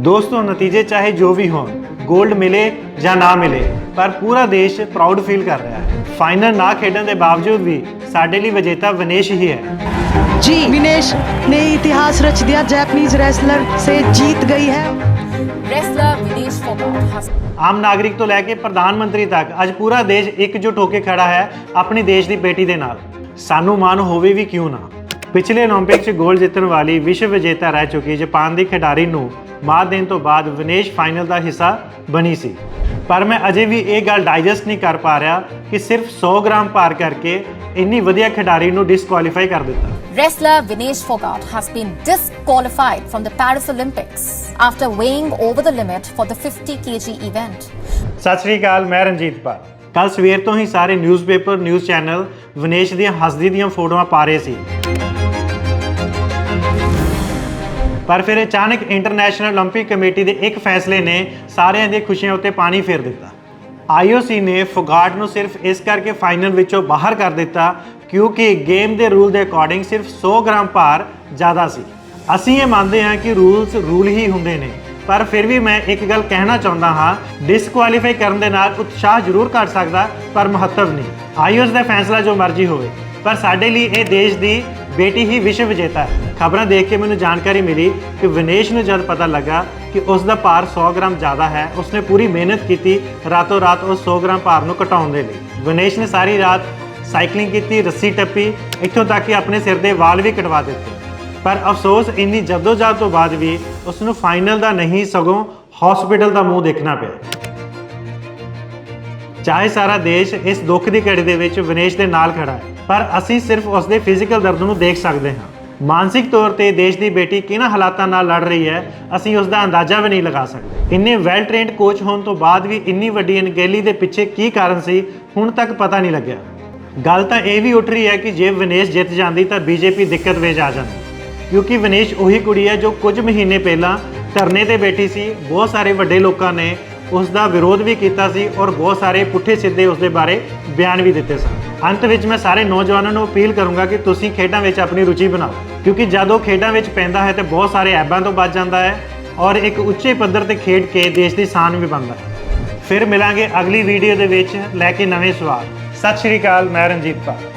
ਦੋਸਤੋ ਨਤੀਜੇ ਚਾਹੇ ਜੋ ਵੀ ਹੋਣ 골ਡ ਮਿਲੇ ਜਾਂ ਨਾ ਮਿਲੇ ਪਰ ਪੂਰਾ ਦੇਸ਼ ਪ੍ਰਾਊਡ ਫੀਲ ਕਰ ਰਿਹਾ ਹੈ। ਫਾਈਨਲ ਨਾ ਖੇਡਣ ਦੇ ਬਾਵਜੂਦ ਵੀ ਸਾਡੇ ਲਈ ਵਿਜੇਤਾ ਵਿਨੇਸ਼ ਹੀ ਹੈ। ਜੀ ਵਿਨੇਸ਼ ਨੇ ਇਤਿਹਾਸ ਰਚ ਦਿਆ ਜੈਪਨੀਜ਼ ਰੈਸਲਰ ਸੇ ਜੀਤ ਗਈ ਹੈ। ਰੈਸਲਰ ਵਿਨੇਸ਼ ਫੋਗਾ ਆਮ ਨਾਗਰਿਕ ਤੋਂ ਲੈ ਕੇ ਪ੍ਰਧਾਨ ਮੰਤਰੀ ਤੱਕ ਅੱਜ ਪੂਰਾ ਦੇਸ਼ ਇਕਜੁੱਟ ਹੋ ਕੇ ਖੜਾ ਹੈ ਆਪਣੇ ਦੇਸ਼ ਦੀ ਬੇਟੀ ਦੇ ਨਾਲ। ਸਾਨੂੰ ਮਾਣ ਹੋਵੇ ਵੀ ਕਿਉਂ ਨਾ। ਪਿਛਲੇ 올림픽 'ਚ ਗੋਲਡ ਜਿੱਤਣ ਵਾਲੀ ਵਿਸ਼ਵ ਵਿਜੇਤਾ ਰਹਿ ਚੁੱਕੀ ਜਾਪਾਨ ਦੀ ਖਿਡਾਰੀ ਨੂੰ ਮਾਤ ਦੇਣ ਤੋਂ ਬਾਅਦ ਵਿਨੇਸ਼ ਫਾਈਨਲ ਦਾ ਹਿੱਸਾ ਬਣੀ ਸੀ ਪਰ ਮੈਂ ਅਜੇ ਵੀ ਇਹ ਗੱਲ ਡਾਈਜੈਸਟ ਨਹੀਂ ਕਰ ਪਾ ਰਿਹਾ ਕਿ ਸਿਰਫ 100 ਗ੍ਰਾਮ ਭਾਰ ਕਰਕੇ ਇੰਨੀ ਵਧੀਆ ਖਿਡਾਰੀ ਨੂੰ ਡਿਸਕੁਆਲੀਫਾਈ ਕਰ ਦਿੱਤਾ wrestler Vinesh Fogart has been disqualified from the Paris Olympics after weighing over the limit for the 50 kg event. ਸਤਿ ਸ਼੍ਰੀ ਅਕਾਲ ਮੈਂ ਰਣਜੀਤ ਪਾਲ ਕੱਲ ਸਵੇਰ ਤੋਂ ਹੀ ਸਾਰੇ ਨਿਊਜ਼ਪੇਪਰ ਨਿਊਜ਼ ਚੈਨਲ ਵਿਨੇਸ਼ ਦੀਆਂ ਹੱਸਦੀ ਦੀਆਂ ਫੋਟੋਆਂ ਪਾ ਰਹੇ ਸੀ ਪਰ ਫਿਰ ਅਚਾਨਕ ਇੰਟਰਨੈਸ਼ਨਲ 올림픽 ਕਮੇਟੀ ਦੇ ਇੱਕ ਫੈਸਲੇ ਨੇ ਸਾਰਿਆਂ ਦੀਆਂ ਖੁਸ਼ੀਆਂ ਉੱਤੇ ਪਾਣੀ ਫੇਰ ਦਿੱਤਾ ਆਈਓਸੀ ਨੇ ਫੋਗਾਟ ਨੂੰ ਸਿਰਫ ਇਸ ਕਰਕੇ ਫਾਈਨਲ ਵਿੱਚੋਂ ਬਾਹਰ ਕਰ ਦਿੱਤਾ ਕਿਉਂਕਿ ਗੇਮ ਦੇ ਰੂਲ ਦੇ ਅਕੋਰਡਿੰਗ ਸਿਰਫ 100 ਗ੍ਰਾਮ ਭਾਰ ਜ਼ਿਆਦਾ ਸੀ ਅਸੀਂ ਇਹ ਮੰਨਦੇ ਹਾਂ ਕਿ ਰੂਲਸ ਰੂਲ ਹੀ ਹੁੰਦੇ ਨੇ ਪਰ ਫਿਰ ਵੀ ਮੈਂ ਇੱਕ ਗੱਲ ਕਹਿਣਾ ਚਾਹੁੰਦਾ ਹਾਂ ਡਿਸਕੁਆਲੀਫਾਈ ਕਰਨ ਦੇ ਨਾਲ ਉਤਸ਼ਾਹ ਜ਼ਰੂਰ ਘਟ ਸਕਦਾ ਪਰ ਮਹੱਤਵ ਨਹੀਂ ਆਈਓਸ ਦਾ ਫੈਸਲਾ ਜੋ ਮਰਜ਼ੀ ਹੋਵੇ ਪਰ ਸਾਡੇ ਲਈ ਇਹ ਦੇਸ਼ ਦੀ ਬੇਟੀ ਹੀ ਵਿਸ਼ਵ ਵਿਜੇਤਾ ਹੈ। ਖਬਰਾਂ ਦੇਖ ਕੇ ਮੈਨੂੰ ਜਾਣਕਾਰੀ ਮਿਲੀ ਕਿ ਵਿਨੇਸ਼ ਨੂੰ ਜਦ ਪਤਾ ਲੱਗਾ ਕਿ ਉਸ ਦਾ ਭਾਰ 100 ਗ੍ਰਾਮ ਜ਼ਿਆਦਾ ਹੈ, ਉਸਨੇ ਪੂਰੀ ਮਿਹਨਤ ਕੀਤੀ ਰਾਤੋਂ ਰਾਤ ਉਸ 100 ਗ੍ਰਾਮ ਭਾਰ ਨੂੰ ਘਟਾਉਣ ਦੇ ਲਈ। ਵਿਨੇਸ਼ ਨੇ ਸਾਰੀ ਰਾਤ ਸਾਈਕਲਿੰਗ ਕੀਤੀ, ਰੱਸੀ ਟੱਪੀ, ਇੱਥੋਂ ਤੱਕ ਕਿ ਆਪਣੇ ਸਿਰ ਦੇ ਵਾਲ ਵੀ ਕਟਵਾ ਦਿੱਤੇ। ਪਰ ਅਫਸੋਸ, ਇੰਨੀ ਜਦੋਜਹਿਦ ਤੋਂ ਬਾਅਦ ਵੀ ਉਸ ਨੂੰ ਫਾਈਨਲ ਦਾ ਨਹੀਂ, ਸਗੋਂ ਹਸਪੀਟਲ ਦਾ ਮੂੰਹ ਦੇਖਣਾ ਪਿਆ। ਚਾਹੇ ਸਾਰਾ ਦੇਸ਼ ਇਸ ਦੁੱਖ ਦੀ ਘੜੀ ਦੇ ਵਿੱਚ ਵਿਨੇਸ਼ ਦੇ ਨਾਲ ਖੜਾ ਹੈ। ਪਰ ਅਸੀਂ ਸਿਰਫ ਉਸ ਦੇ ਫਿਜ਼ੀਕਲ ਦਰਦ ਨੂੰ ਦੇਖ ਸਕਦੇ ਹਾਂ। ਮਾਨਸਿਕ ਤੌਰ ਤੇ ਦੇਸ਼ ਦੀ ਬੇਟੀ ਕਿਹਨਾਂ ਹਾਲਾਤਾਂ ਨਾਲ ਲੜ ਰਹੀ ਹੈ, ਅਸੀਂ ਉਸ ਦਾ ਅੰਦਾਜ਼ਾ ਵੀ ਨਹੀਂ ਲਗਾ ਸਕਦੇ। ਇੰਨੇ ਵੈਲ ਟ੍ਰੇਨਡ ਕੋਚ ਹੋਣ ਤੋਂ ਬਾਅਦ ਵੀ ਇੰਨੀ ਵੱਡੀ ਅਣਗਹਿਲੀ ਦੇ ਪਿੱਛੇ ਕੀ ਕਾਰਨ ਸੀ, ਹੁਣ ਤੱਕ ਪਤਾ ਨਹੀਂ ਲੱਗਿਆ। ਗੱਲ ਤਾਂ ਇਹ ਵੀ ਉੱਠ ਰਹੀ ਹੈ ਕਿ ਜੇ ਵਿਨੇਸ਼ ਜਿੱਤ ਜਾਂਦੀ ਤਾਂ ਬੀਜੇਪੀ ਦਿੱਕਤ ਵਿੱਚ ਆ ਜਾਂਦੀ। ਕਿਉਂਕਿ ਵਿਨੇਸ਼ ਉਹੀ ਕੁੜੀ ਹੈ ਜੋ ਕੁਝ ਮਹੀਨੇ ਪਹਿਲਾਂ ਧਰਨੇ ਤੇ ਬੈਠੀ ਸੀ, ਬਹੁਤ ਸਾਰੇ ਵੱਡੇ ਲੋਕਾਂ ਨੇ ਉਸ ਦਾ ਵਿਰੋਧ ਵੀ ਕੀਤਾ ਸੀ ਔਰ ਬਹੁਤ ਸਾਰੇ ਪੁੱਠੇ ਸਿੱਧੇ ਉਸ ਦੇ ਬਾਰੇ ਬਿਆਨ ਵੀ ਦਿੱਤੇ ਸਨ। ਅੰਤ ਵਿੱਚ ਮੈਂ ਸਾਰੇ ਨੌਜਵਾਨਾਂ ਨੂੰ ਅਪੀਲ ਕਰੂੰਗਾ ਕਿ ਤੁਸੀਂ ਖੇਡਾਂ ਵਿੱਚ ਆਪਣੀ ਰੁਚੀ ਬਣਾਓ। ਕਿਉਂਕਿ ਜਦੋਂ ਖੇਡਾਂ ਵਿੱਚ ਪੈਂਦਾ ਹੈ ਤੇ ਬਹੁਤ ਸਾਰੇ ਐਬਾਂ ਤੋਂ ਬਚ ਜਾਂਦਾ ਹੈ ਔਰ ਇੱਕ ਉੱਚੇ ਪੱਧਰ ਤੇ ਖੇਡ ਕੇ ਦੇਸ਼ ਦੀ ਸ਼ਾਨ ਵੀ ਬਣਦਾ ਹੈ। ਫਿਰ ਮਿਲਾਂਗੇ ਅਗਲੀ ਵੀਡੀਓ ਦੇ ਵਿੱਚ। ਲੈ ਕੇ ਨਵੇਂ ਸਵਾਲ। ਸਤਿ ਸ਼੍ਰੀ ਅਕਾਲ, ਮੈਂ ਰਣਜੀਤ ਪਾਲ